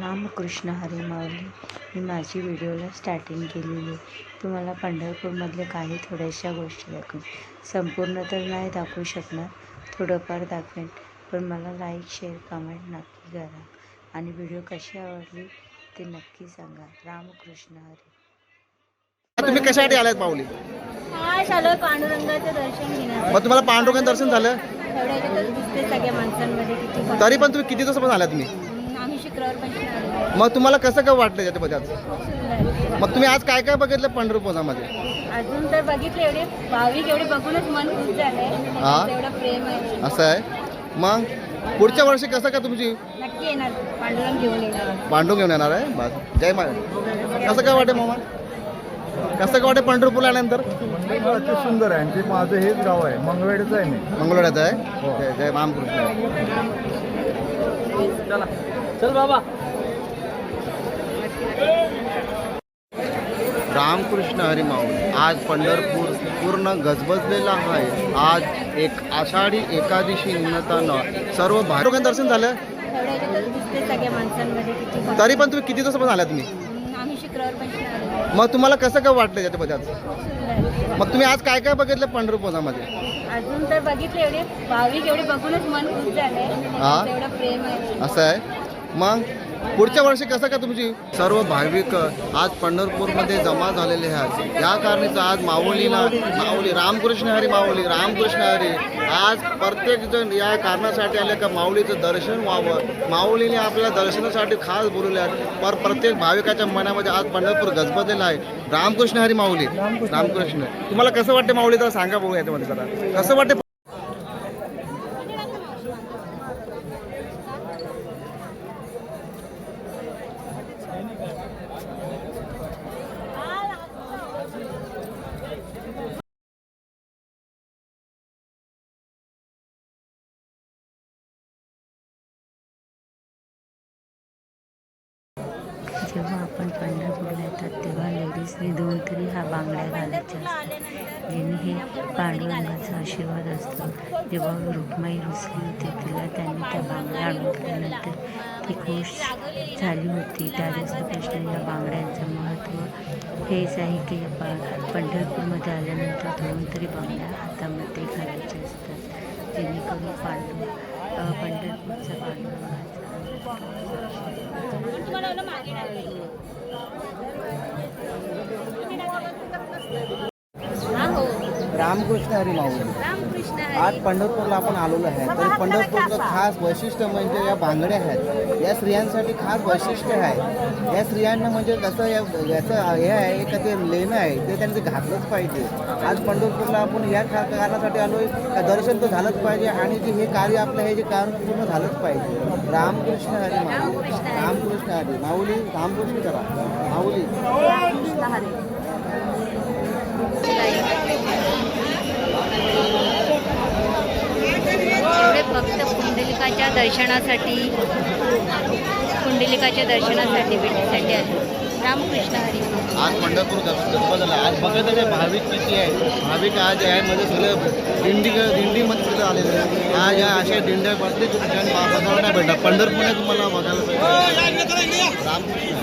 रामकृष्ण हरी माऊली. मी माझी व्हिडिओला स्टार्टिंग केलेली आहे. तुम्हाला पंढरपूरमधले काही थोड्याशा गोष्टी दाखवेन. संपूर्ण तर नाही दाखवू शकणार थोडंफार दाखवेन. पण मला लाईक शेअर कमेंट नक्की करा. आणि व्हिडिओ कशी आवडली ते नक्की सांगा. रामकृष्ण हरी. तुम्ही कशासाठी आलात माऊली? हा चालू पांडुरंगाचं दर्शन मग तुम्हाला पांडुरंगाचं दर्शन झालं? एवढ्या याच्यातच दिसते सगळ्या माणसांमध्ये किती पण. तरी पण तुम्ही किती दिवसापासून आला तुम्ही हम्म, आम्ही शुक्रवारपासून आलो मग तुम्हाला कसं काय वाटलं त्याच्यामध्ये आज सुंदर. मग तुम्ही आज काय काय बघितलं पंढरपूरमध्ये? अजून तर बघितले एवढे भाविक एवढे बघूनच मन खुश झालंय. हा? एवढं प्रेम आहे. असं आहे? मग पुढच्या वर्षी कसं काय तुमची नक्की येणार. पांडुरंग घेऊन येणार. पांडू घेऊन येणार आहे? बस. जय मा कसं काय वाटे मामा? कसं काय वाटे पंढरपूरला आल्यानंतर? अति सुंदर आहे आणि ते माझं हेच गाव आहे. मंगळवेडचं आहे मी. आहे? जय जय रामकृष्ण रामकृष्ण हरी माऊली आज पंढरपूर पूर्ण गजबजलेला आहे. आज एक आषाढी एकादशी निमित्तानं सर्व भारुकांचं दर्शन झालं? पण. तरी पण तुम्ही किती दिवसापासून आला तुम्ही? मग तुम्हाला कसं काय वाटलं त्याच्यामध्ये आज मग तुम्ही आज काय काय बघितलं पंढरपूरमध्ये अजून तर बघितले एवढे भाविक एवढे बघूनच मन खुश झालंय. हा? त्यांचं एवढं प्रेम आहे. असं आहे? मग? पुढच्या वर्षी कसं काय तुमची? सर्व भाविक आज पंढरपूरमध्ये जमा झालेले आहेत. या कारणाचं आज माऊलीला माऊली रामकृष्ण हरी माऊली रामकृष्ण हरी. आज प्रत्येक जण या कारणासाठी आले का माऊलीचं दर्शन व्हावं. माऊलीने आपल्याला दर्शनासाठी खास बोलवले आहेत. पर प्रत्येक भाविकाच्या मनामध्ये आज पंढरपूर गजबजलेला आहे. रामकृष्ण हरी माऊली. रामकृष्ण. तुम्हाला कसं वाटते माऊली? तर सांगा बघू याच्यामध्ये जरा. कसं वाटते जेव्हा आपण पंढरपूरला येतात तेव्हा लेडीजने दोन तरी हा बांगड्या घालायच्या असतात पांडुरंगाचा आशीर्वाद असतो. जेव्हा रुक्माई रुसली होती तिला त्यांनी त्या बांगड्या आणून ती खुश झाली होती. त्यावेळेस कृष्ण या बांगड्यांचं महत्त्व हेच आहे की पंढरपूरमध्ये आल्यानंतर दोन तरी बांगड्या हातामध्ये घालायच्या असतात. जेणेकरून पांडू पंढरपूरचा पांडुरंगाचा रामकृष्ण हरी माऊली. आज पंढरपूरला आपण आलेलो आहे. तर पंढरपूरचं खास वैशिष्ट्य म्हणजे या बांगड्या आहेत. या स्त्रियांसाठी खास वैशिष्ट्य आहे. या स्त्रियांना म्हणजे कसं या याचं हे आहे का ते लेणं आहे ते त्यांनी घातलंच पाहिजे. आज पंढरपूरला आपण या कारणासाठी आलो आहे का दर्शन तर झालंच पाहिजे आणि जे हे कार्य आपलं हे जे कार्य पूर्ण झालंच पाहिजे. रामकृष्ण हरी माऊली. रामकृष्ण हरी. माऊली रामकृष्ण करा. माऊली एवढे भक्त पुंडलिकाच्या दर्शनासाठी पुंडलिकाच्या दर्शनासाठी भेटीसाठी आले. रामकृष्ण हरी आज पंढरपूर गजबजला. आज बघत आहे भाविक किती आहे. भाविक आज आहे मध्ये सगळं दिंडी दिंडीमध्ये सगळं आलेलं आहे आज या अशा दिंड्या प्रत्येक ठिकाणी बघायला नाही भेटणार पंढरपूरला तुम्हाला बघायला पाहिजे रामकृष्ण.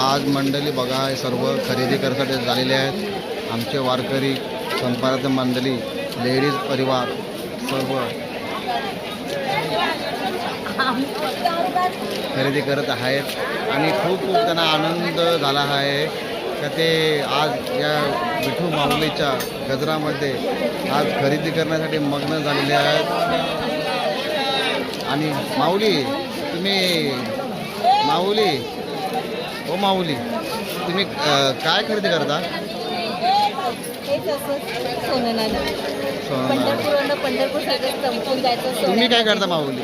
आज मंडळी बघा सर्व खरेदी करण्यासाठी झालेले आहेत. आमचे वारकरी संपादक मंडळी लेडीज परिवार सर्व खरेदी करत आहेत. आणि खूप खूप त्यांना आनंद झाला आहे. का ते आज या विठू माऊलीच्या गजरामध्ये आज खरेदी करण्यासाठी मग्न झालेले आहेत. आणि माऊली तुम्ही माऊली ओ माऊली. तुम्ही काय खरेदी करता? तुम्ही काय. करता माऊली?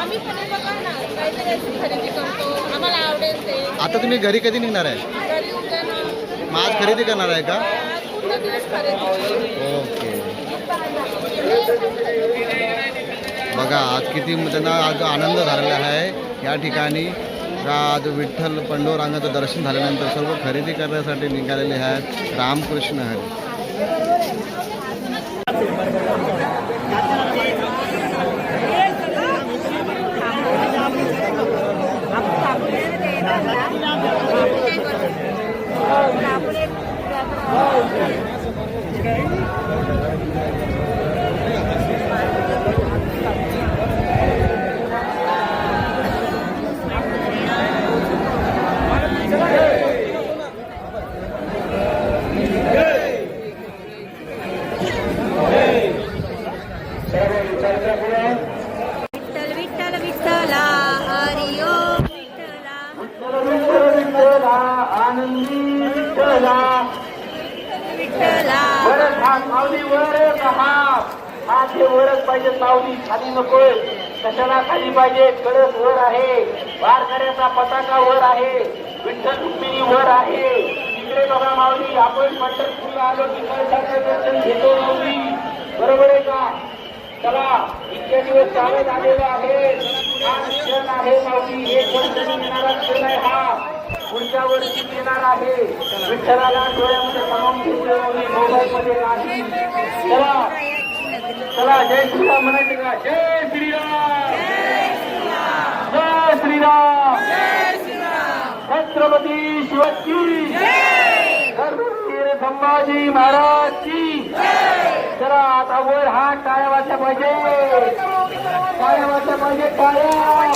आम्ही पण हे बघा ना काहीतरी असं खरेदी करतो. आम्हाला आवडेल ते. आता तुम्ही घरी कधी निघणार आहे? घरी उद्या ना. मग आज खरेदी करणार आहे का? आज पूर्ण दिवस खरेदी. ओके. बघा आज किती त्यांना आज आनंद झालेला आहे या ठिकाणी. आज विठ्ठल पंडोरांगाचं दर्शन झाल्यानंतर सर्व खरेदी करण्यासाठी निघालेले आहेत. रामकृष्ण हरी. विठ्ठल पाहिजे सावली खाली नकोय. कशाला खाली पाहिजे? कळस वर आहे. वारकऱ्याचा पताका वर आहे. विठ्ठल रुक्मिणी वर आहे. तिकडे बघा माऊली आपण पंढरपूरला आलो तिकडे दर्शन घेतो माऊली. बरोबर आहे का? चला इतके दिवस चालत आलेलो आहे. हा क्षण आहे माऊली. हे वर्षाने येणारा क्षण आहे हा. पुढच्या वर्षी येणार आहे. विठ्ठलाला डोळ्यामध्ये सामावून घेतलं माऊली मोबाईल मध्ये नाही चला. जय श्रीराम म्हणायचं का? जय श्रीराम. जय श्रीराम. छत्रपती शिवाजी. संभाजी महाराज की. चला आता वर हा टाळ्या वाजल्या पाहिजे. टाळ्या वाजल्या पाहिजे. टाळ्या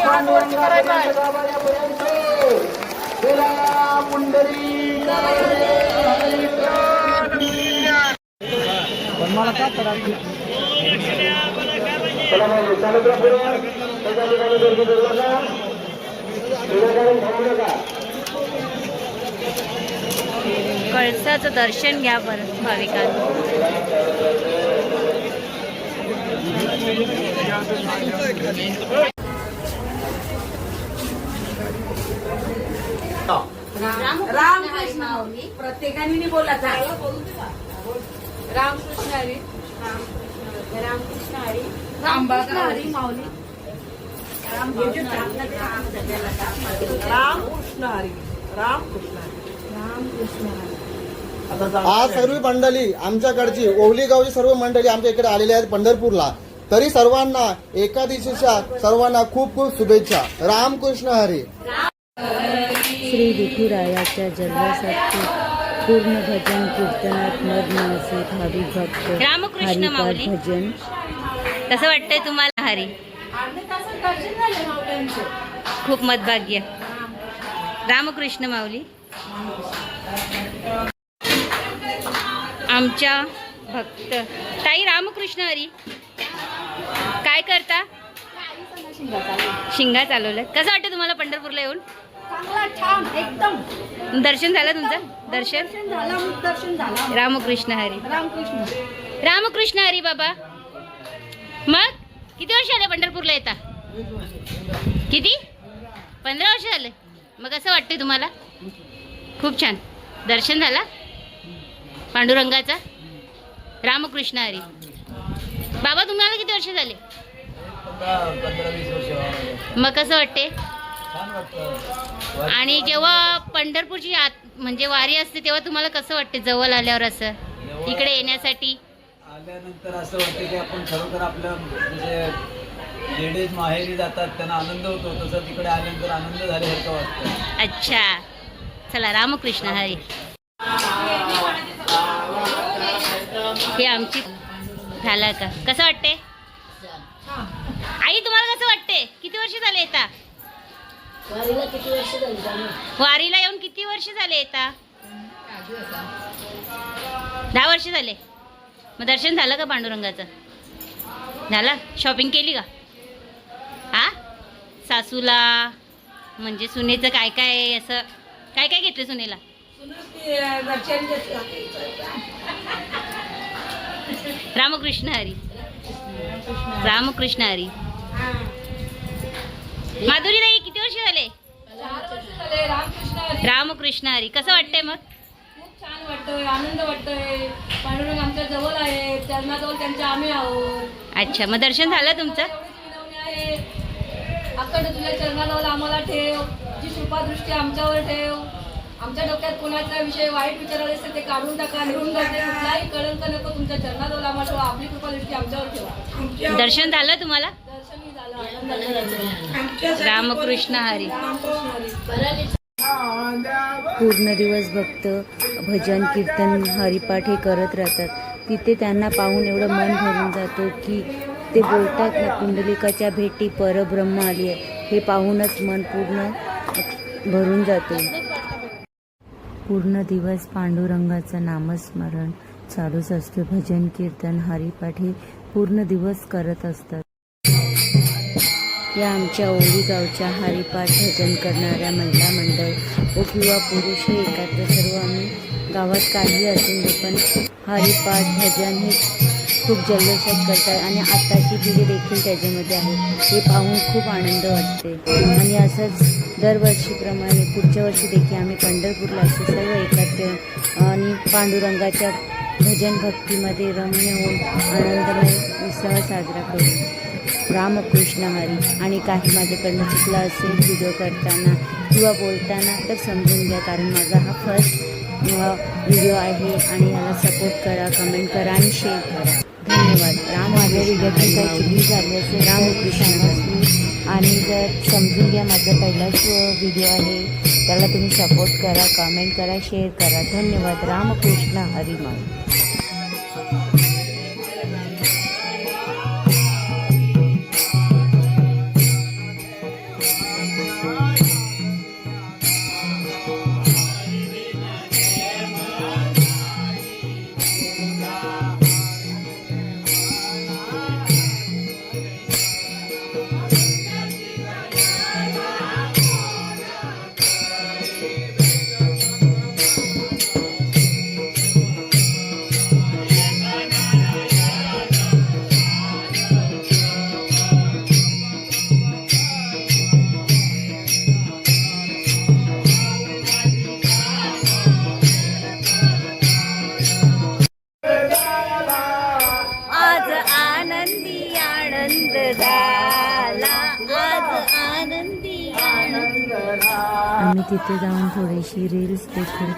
पांडुरंगापर्यंत मला काय पुंडरी चला चालत राहा पुढे. ठिकाणी गर्दी करू नका. थांबू नका. कळसाचं दर्शन घ्या परत भाविकांनी रामकृष्ण प्रत्येकाने बोलायचा रामकृष्ण हरी. रामकृष्ण हरी. माऊली रामकृष्ण हरी. रामकृष्ण हरी. आज सर्व मंडळी आमच्याकडची ओवली गावची सर्व मंडळी आमच्या इकडे आलेली आहेत पंढरपूरला. तरी सर्वांना एकादशीच्या सर्वांना खूप खूप शुभेच्छा. रामकृष्ण हरी. श्री विठुरायाच्या जन्मासाठी पूर्ण भजन कीर्तनात असे भाविक भक्त रामकृष्ण हरिपाठ माऊली. भजन. कसं वाटतंय तुम्हाला हरी? खूप मतभाग्य. रामकृष्ण माऊली. आमच्या भक्त. ताई रामकृष्ण हरी. काय करता? शिंगा चालवलं कसं वाटतं तुम्हाला पंढरपूरला येऊन? छान एकदम. दर्शन झालं तुमचं? दर्शन? दर्शन झालं. रामकृष्ण हरी. रामकृष्ण. रामकृष्ण हरी बाबा. मग किती वर्ष आले पंढरपूरला येता? किती? पंधरा वर्ष झाले. मग कसं वाटतंय तुम्हाला? खूप छान. दर्शन झाला? पांडुरंगाचा? रामकृष्ण हरी. बाबा तुम्हाला किती वर्ष झाले? मग कसं वाटते आणि जेव्हा पंढरपूरची आत म्हणजे वारी असते तेव्हा तुम्हाला कसं वाटते जवळ आल्यावर असं? इकडे येण्यासाठी? आल्यानंतर असं वाटतं की आपण खरोखर आपलं म्हणजे लेडीज माहेरी जातात त्यांना आनंद होतो. तसं तिकडे आल्यानंतर आनंद झाल्यासारखं वाटतं. अच्छा. चला रामकृष्ण हरी. हे आमची झालं का? कसं वाटते आई तुम्हाला कसं वाटते वाटते किती वर्ष झाले येता? वारीला किती वर्ष झाली जाणं वारीला येऊन किती वर्ष झाले येता? दहा वर्ष झाले. मग दर्शन झालं का पांडुरंगाचं? झालं? शॉपिंग केली का? हा सासूला म्हणजे सुनेचं काय काय असं काय काय घेतलं सुनेला? रामकृष्ण हरी. रामकृष्ण हरी. माधुरी ताई किती वर्ष झाले? रामकृष्ण हरी. कसं वाटतंय मग? वाटतंय आनंद वाटतोय. पांडुरंग आमच्या जवळ आहे चरणाजवळ त्यांच्या आम्ही आहोत. अच्छा मग दर्शन झालं तुमचं? आहे. अखंड तुझ्या चरणाजवळ आम्हाला ठेव. जी कृपादृष्टी आमच्यावर ठेव. आमच्या डोक्यात कोणाचा विषय वाईट विचार आले असेल ते काढून टाका निघून जाते कुठलाही कळंक नको तुमच्या चरणाजवळ आम्हाला ठेवा. आपली कृपादृष्टी आमच्यावर ठेवा. दर्शन झालं तुम्हाला? दर्शनही झालं आनंद झाला. रामकृष्ण हरी. रामकृष्ण हरी. पूर्ण दिवस भक्त भजन कीर्तन हरिपाठ हे करत राहतात. तिथे त्यांना पाहून एवढं मन भरून जातो की ते बोलतात ना कुंडलिकाच्या भेटी परब्रह्म आली आहे. हे पाहूनच मन पूर्ण भरून जाते. पूर्ण दिवस पांडुरंगाचं नामस्मरण चालूच असते भजन कीर्तन हरिपाठ हे पूर्ण दिवस करत असतात. या आमच्या ओळी गावच्या हरिपाठ भजन करणाऱ्या महिला मंडळ व किंवा पुरुष हे एकत्र सर्व आम्ही गावात काही असून पण हरिपाठ भजन हे खूप जल्लोषात करतात आणि आत्ताची पिढी देखील त्याच्यामध्ये आहे. हे पाहून खूप आनंद वाटते. आणि असंच दरवर्षीप्रमाणे पुढच्या वर्षी देखील आम्ही पंढरपूरला असे सर्व एकत्र आणि पांडुरंगाच्या भजन भक्तीमध्ये रम्य होऊन आनंदमय उत्सव साजरा करू. रामकृष्ण हरी. आणि काही माझ्याकडनं चुकलं असेल व्हिडिओ करताना किंवा बोलताना तर समजून घ्या कारण माझा हा फर्स्ट व्हिडिओ आहे आणि याला सपोर्ट करा कमेंट करा आणि शेअर करा. धन्यवाद. राम माझ्या व्हिडिओची काही चुकी झाली असेल रामकृष्ण हरी. आणि जर समजून घ्या माझा पहिलाच व्हिडिओ आहे त्याला तुम्ही सपोर्ट करा कमेंट करा शेअर करा. धन्यवाद. रामकृष्ण हरी माई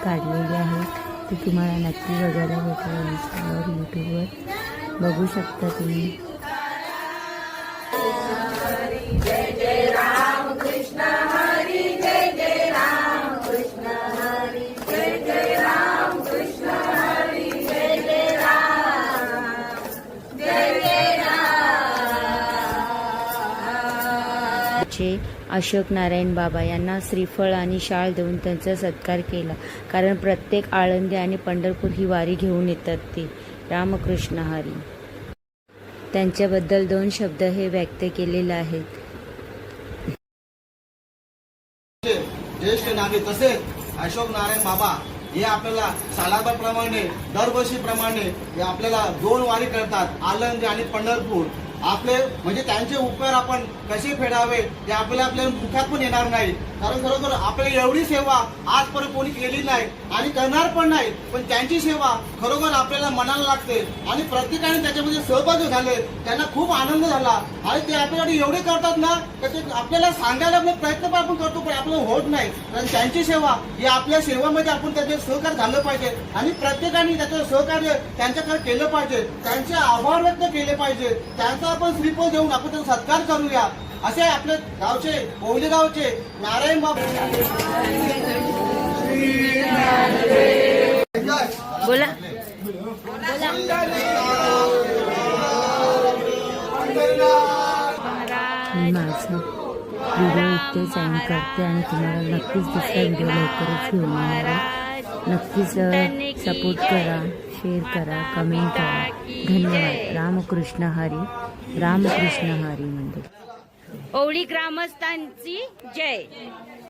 काढलेली आहेत ती तुम्हाला नक्की बघायला भेटेल. इंस्टावर यूट्यूबवर बघू शकता तुम्ही. अशोक नारायण बाबा यांना श्रीफळ आणि शाळ देऊन त्यांचा सत्कार केला. कारण प्रत्येक आळंदी आणि पंढरपूर ही वारी घेऊन येतात ते. रामकृष्ण हरी. त्यांच्याबद्दल दोन शब्द हे व्यक्त केलेले आहेत. ज्येष्ठ नागरिक तसेच अशोक नारायण बाबा हे आपल्याला सालाबाप्रमाणे दरवर्षीप्रमाणे हे आपल्याला दोन वारी करतात. आलंदी आणि पंढरपूर. आपले म्हणजे त्यांचे उपकार आपण कसे फेडावे ते आपल्याला आपल्या मुखात पण येणार नाही कारण खरोखर आपल्या एवढी सेवा आजपर्यंत कोणी केली नाही आणि करणार पण नाही पण त्यांची सेवा खरोखर आपल्याला मनाला लागते. आणि प्रत्येकाने त्याच्यामध्ये सहभागी झाले त्यांना खूप आनंद झाला. आणि ते आपल्याकडे एवढे करतात ना तर ते आपल्याला सांगायला आपले प्रयत्न पण आपण करतो पण आपलं होत नाही. कारण त्यांची सेवा ही आपल्या सेवामध्ये आपण त्याचे सहकार्य झालं पाहिजे. आणि प्रत्येकाने त्याचं सहकार्य त्यांच्याकडे केलं पाहिजे. त्यांचे आभार व्यक्त केले पाहिजे. त्यांचा आपण श्रीफळ देऊन आपण त्यांचा सत्कार करूया. असे आपले गावचे कोवली गावचे नारायण बाबा. बोला. माझा व्हिडिओ करते आणि तुम्हाला नक्कीच दुसरा व्हिडिओ लवकरच घेऊन येणार नक्कीच सपोर्ट करा शेअर करा कमेंट करा. धन्यवाद. रामकृष्ण हरी. रामकृष्ण हरी मंदिर. ओवळी ग्रामस्थांची जय.